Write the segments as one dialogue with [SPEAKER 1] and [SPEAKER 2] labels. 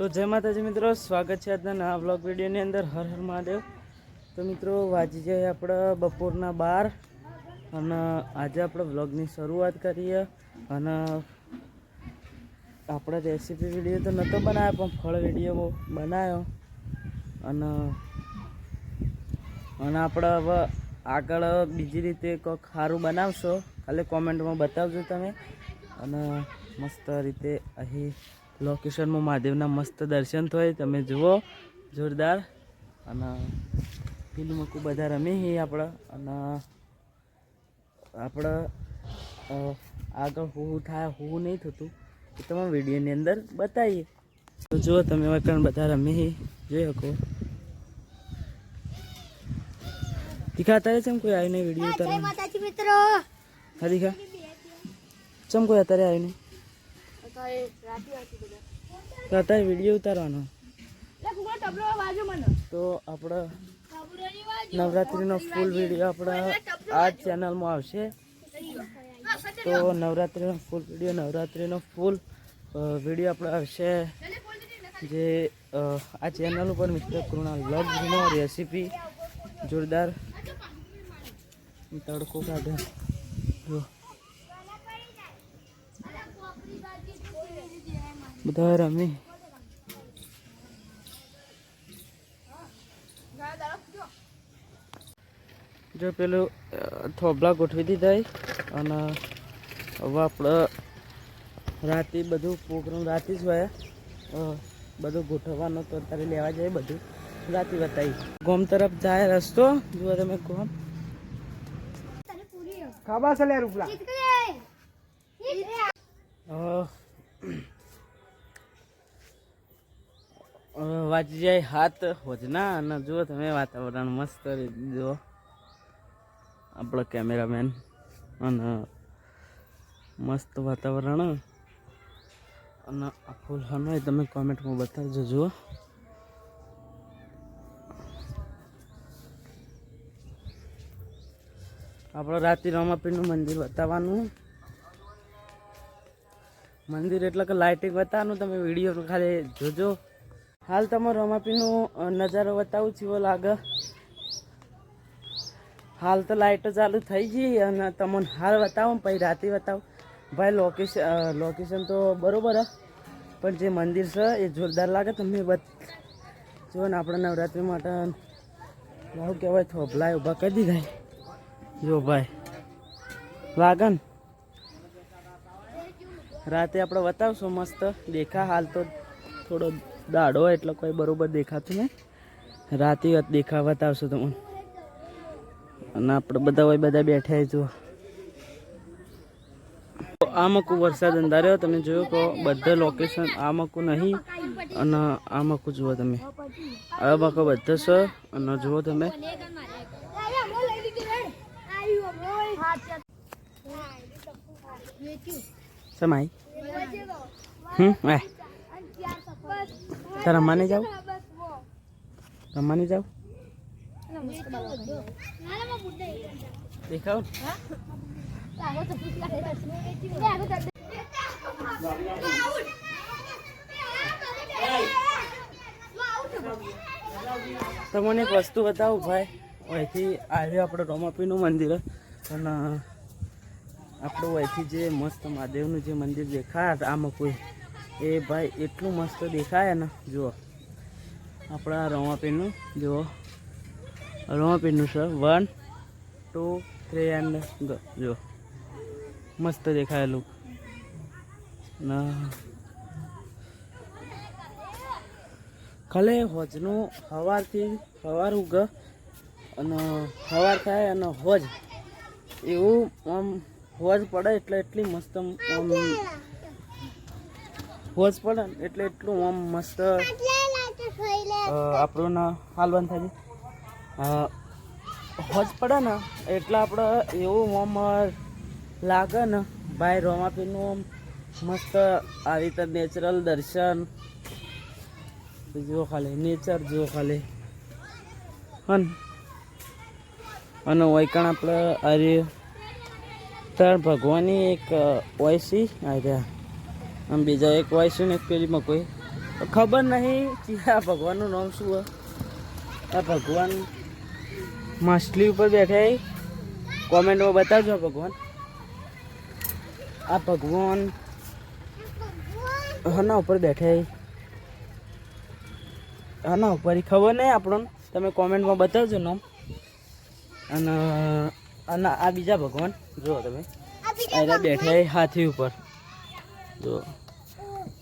[SPEAKER 1] તો જય માતાજી મિત્રો, સ્વાગત છે આજના નવા બ્લોગ વિડીયોની અંદર. હર હર મહાદેવ. તો મિત્રો વાજી જાય આપણે બપોરના બાર અને આજે આપણે બ્લોગની શરૂઆત કરીએ અને આપણે રેસીપી વીડિયો તો નહોતો બનાવ્યો, પણ ફળ વીડિયો બનાવ્યો. અને અને આપણે હવે આગળ બીજી રીતે કોઈક સારું બનાવશો. ખાલી કોમેન્ટમાં બતાવજો તમે. અને મસ્ત રીતે અહીં લોકેશનમાં મહાદેવના મસ્ત દર્શન થાય તમે જુઓ. જોરદાર. અને ફિલ્મ ખૂબ બધા રમી હી આપણે. અને આપણે આગળ હું થાય હું નહીં થતું. એ તમામ વિડીયોની અંદર બતાવીએ. તો જુઓ તમે હવે કણ બધા રમી હી. જોઈ શકો. દીખા અત્યારે ચમ કોઈ આવ્યું નહીં વીડિયો
[SPEAKER 2] મિત્રો.
[SPEAKER 1] હા દીખા. ચમ કોઈ અત્યારે આવ્યું નહીં તો અત્યારે વીડિયો ઉતારવાનો. તો આપણે નવરાત્રિનો ફૂલ વીડિયો આપણા આ ચેનલમાં આવશે. તો નવરાત્રિનો ફૂલ વીડિયો નવરાત્રિનો ફૂલ વીડિયો આપણે આવશે. જે આ ચેનલ ઉપર મિત્ર કૃણાલ લગ્નનો રેસીપી જોરદાર. તડકો કાઢે. જો. બધા રમે. જો પેલું થોભલા ગોઠવી દીધા અને હવે આપણે રાતે બધું પ્રોગ્રામ રાતે જ હોય. બધું ગોઠવવાનો તો અત્યારે લેવા જાય બધું. રાતે બતાવી. ગોમ તરફ જાય રસ્તો. જુઓ તમે ગોમ.
[SPEAKER 3] ખાબા છે લે રૂપલા.
[SPEAKER 1] વાંચી જાય હાથ હોજના અને જુઓ તમે વાતાવરણ મસ્ત રીતે જુઓ. આપણો કેમેરામેન અને મસ્ત વાતાવરણ. અને ફૂલ હોય તમે કોમેન્ટમાં બતાવજો, જુઓ. આપણો રાત્રિ રામાપીરનું મંદિર બતાવવાનું. મંદિર એટલે કે લાઇટિંગ બતાવવાનું, તમે વીડિયો ખાલી જોજો. હાલ તમારો રમાપીનું નજારો બતાવું છું, એવો લાગે. હાલ તો લાઇટો ચાલુ થઈ ગઈ અને તમને હાલ બતાવો, પછી રાતે બતાવો. ભાઈ લોકેશન લોકેશન તો બરાબર પણ જે મંદિર છે એ જોરદાર લાગે તમે બત જુઓ ને આપણે નવરાત્રિ માટે શું કહેવાય થોભલા ઊભા કરી દીધા જો ભાઈ, લાગે ને? રાતે આપણે બતાવશું મસ્ત. દેખા હાલ તો થોડો દાડો એટલો કોઈ બરોબર દેખાતું નહીં. રાતે દેખા બતાવશું તમને. અને આપણે બધા હોય બધા બેઠા જુઓ. આમકું મકુ વરસાદ અંધાર્યો, તમે જોયો કે બધા લોકેશન આમકું મકુ નહીં અને આમકું જુઓ તમે. આ મકો બધા છે અને જુઓ તમે. સમાય. હમ આય તારે રમવાને જાવ? રમવાને જાવ? દેખાવ? તમને એક વસ્તુ બતાવું, ભાઈ. અહીંથી આવ્યો આપણે રોમાપીનું મંદિર. અને આપણું અહીંથી જે મસ્ત મહાદેવનું જે મંદિર દેખાય આમાં કોઈ. એ ભાઈ, એટલું મસ્ત દેખાય ને, જુઓ. આપણા રવાપીનું જુઓ. રવાપીનું છે. વન ટુ થ્રી એન્ડ જુઓ. મસ્ત દેખાયેલું ના. ખલે હોજનું સવારથી સવાર ઉગ અને સવાર થાય અને હોજ. એવું આમ હોજ પડે એટલે એટલી મસ્ત આમ હોજ પડે એટલે એટલું આમ મસ્ત આપણું હાલવાન થાય હોજ પડે ને એટલે આપણે એવું આમ લાગે ને, ભાઈ રોમાપીનું આમ મસ્ત આવી રીતે નેચરલ દર્શન. જુઓ ખાલી નેચર જુઓ ખાલી. હન. અને વૈકણ આપણે અરે ત્રણ ભગવાનની એક ઓયસી આવ્યા આમ બીજા એક ઓયસી ને એક પેલીમાં કોઈ. ખબર નહીં કે આ ભગવાનનું નામ શું હોય. આ ભગવાન માછલી ઉપર બેઠા. કોમેન્ટમાં બતાવજો ભગવાન. આ ભગવાન હના ઉપર બેઠા. હના ઉપર ખબર નહીં આપણને? તમે કોમેન્ટમાં બતાવજો નામ. અને અને આ બીજા ભગવાન જુઓ તમે. આ બેઠા એ હાથી ઉપર. જો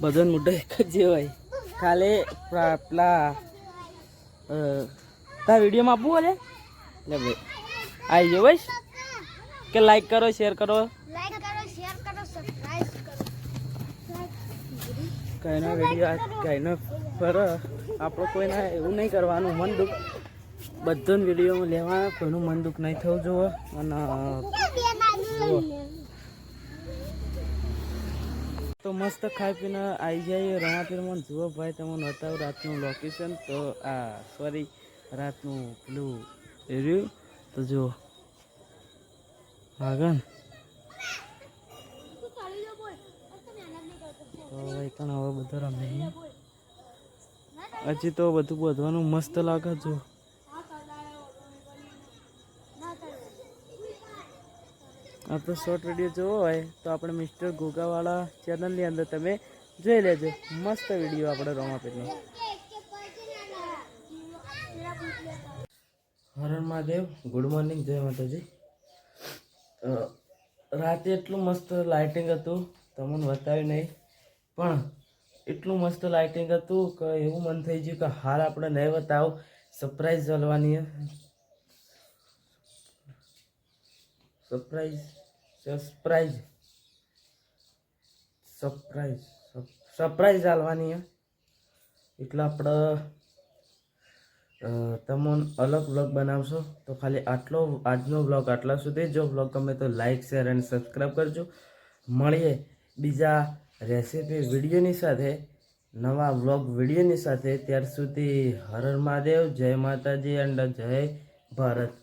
[SPEAKER 1] બધાને મોઢો એક જ જેવાય. કાલે પેલા તારા વિડીયોમાં આપવું હોય લે? ભાઈ. આવી જાઓ ભાઈ. કે લાઈક કરો શેર કરો. કઈનો વીડિયો કઈનો પર આપણો કોઈને એવું નહીં કરવાનું. મન દુઃખ બધાને વિડીયોમાં લેવા, કોઈનું મન દુઃખ નહીં થવું જોઈએ અને તો મસ્ત ખાઈ પીને આવી જાય રમાપીરમાં જુઓ ભાઈ, તમને બતાવું, રાતનું લોકેશન તો આ સોરી રાતનું પેલું રહ્યું તો જુઓ. આગળ. તો ભાઈ, પણ હવે બધું રમે હજી તો બધું બધવાનું મસ્ત લાગે જો આ તો શોર્ટ વીડિયો જોવો હોય તો આપણે મિસ્ટર ગોગાવાળા ચેનલની અંદર તમે જોઈ લેજો. મસ્ત વીડિયો આપણે રોમાપીરનો હરણ મહાદેવ ગુડ મોર્નિંગ જય માતાજી. રાતે એટલું મસ્ત લાઇટિંગ હતું, તમને બતાવ્યું નહીં, પણ એટલું મસ્ત લાઇટિંગ હતું કે એવું મન થઈ ગયું કે હાલ આપણે નહીં બતાવો. સરપ્રાઈઝ જલવાની સરપ્રાઈઝ સરપ્રાઈઝ સરપ્રાઈઝ સરપ્રાઈઝ ચાલવાની એટલે આપણે તમને અલગ બ્લોગ બનાવશો. તો ખાલી આટલો આજનો બ્લોગ આટલા સુધી. જો બ્લોગ ગમે તો લાઈક શેર અને સબસ્ક્રાઈબ કરજો. મળીએ બીજા રેસીપી વિડીયોની સાથે, નવા બ્લોગ વિડીયોની સાથે. ત્યાર સુધી હરર હર મહાદેવ. જય માતાજી અને જય ભારત.